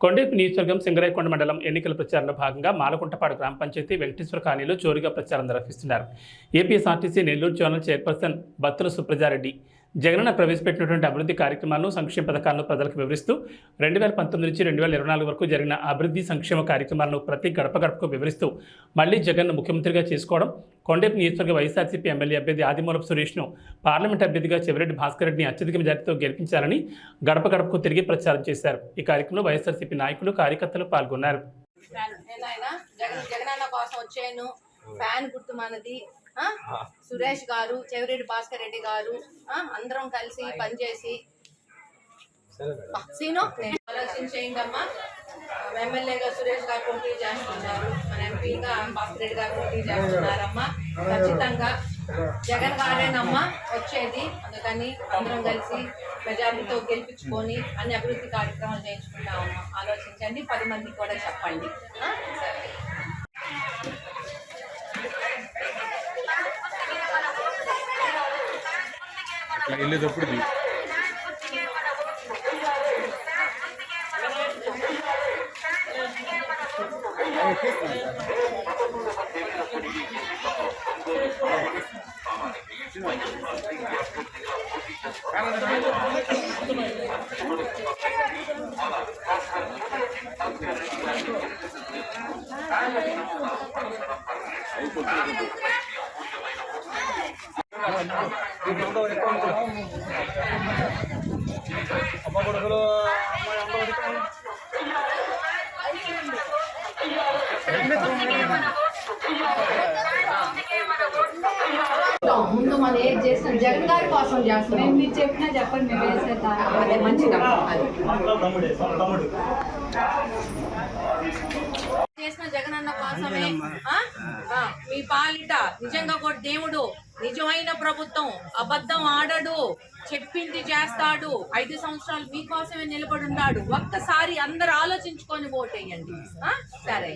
కొండేపు నియోజకవర్గం సింగరాయకొండ మండలం ఎన్నికల ప్రచారంలో భాగంగా మాలకుంటపాడు గ్రామ పంచాయతీ వెంకటేశ్వర కాలనీలో జోరుగా ప్రచారం నిర్వహిస్తున్నారు. APSRTC Nellore zonal chairperson Battula Supraja Reddy Jagananna ప్రవేశపెట్టినటువంటి అభివృద్ధి కార్యక్రమాలను సంక్షేమ పథకాలను ప్రజలకు వివరిస్తూ రెండు వేల పంతొమ్మిది నుంచి రెండు వేల ఇరవై నాలుగు వరకు జరిగిన అభివృద్ధి సంక్షేమ కార్యక్రమాలను ప్రతి గడప గడపకు వివరిస్తూ మళ్ళీ జగన్ను ముఖ్యమంత్రిగా చేసుకోవడం కొండేపు నియోజకవర్గ వైఎస్ఆర్సీపీ ఎమ్మెల్యే అభ్యర్థి ఆదిమూలపు సురేష్ను పార్లమెంట్ అభ్యర్థిగా చెవిరెడ్డి భాస్కర్ రెడ్డిని అత్యధిక మెజార్టీతో గెలిపించాలని గడప గడపకు తిరిగి ప్రచారం చేశారు. ఈ కార్యక్రమంలో వైఎస్ఆర్సీపీ నాయకులు కార్యకర్తలు పాల్గొన్నారు. ఫ్యాన్ జగన్ జగనన్న కోసం వచ్చాను ఫ్యాన్ గుర్తు మనది. సురేష్ గారు చెవిరెడ్డి భాస్కర్ రెడ్డి గారు? అందరం కలిసి పనిచేసి. సీను ఆలోచించేయండి అమ్మా ఎమ్మెల్యేగా సురేష్ గారు పోటీ చేస్తున్నారు. మన ఎంపీగా భాస్కర్ రెడ్డి గారు పోటీ చేస్తున్నారమ్మా. ఖచ్చితంగా జగన్ గారేనమ్మా వచ్చేది. అందుకని అందరం కలిసి మెజారిటీతో గెలిపించుకొని అన్ని అభివృద్ధి కార్యక్రమాలు చేయించుకుంటామమ్మా. ఆలోచించండి పది మందికి కూడా చెప్పండి? సరే. అట్లా వెళ్ళేటప్పుడు తీ. అమ్మ కొడుకులు అమ్మాయి అమ్మ కొడుకులు ముందు మనం ఏది చేసిన జగన్ గారి కోసం చేస్తున్నాం మీరు చెప్పినా చెప్పండి మేము వేసేద్దాం అదే అది. చేసిన జగనన్న కోసమే ఆ? ఆ, మీ పాలిట నిజంగా కూడా దేవుడు నిజమైన ప్రభుత్వం అబద్ధం ఆడడు చెప్పింది చేస్తాడు ఐదు సంవత్సరాలు మీకోసమే నిలబడి ఉన్నాడు ఒక్కసారి అందరు ఆలోచించుకొని ఓటేయండి. సరే.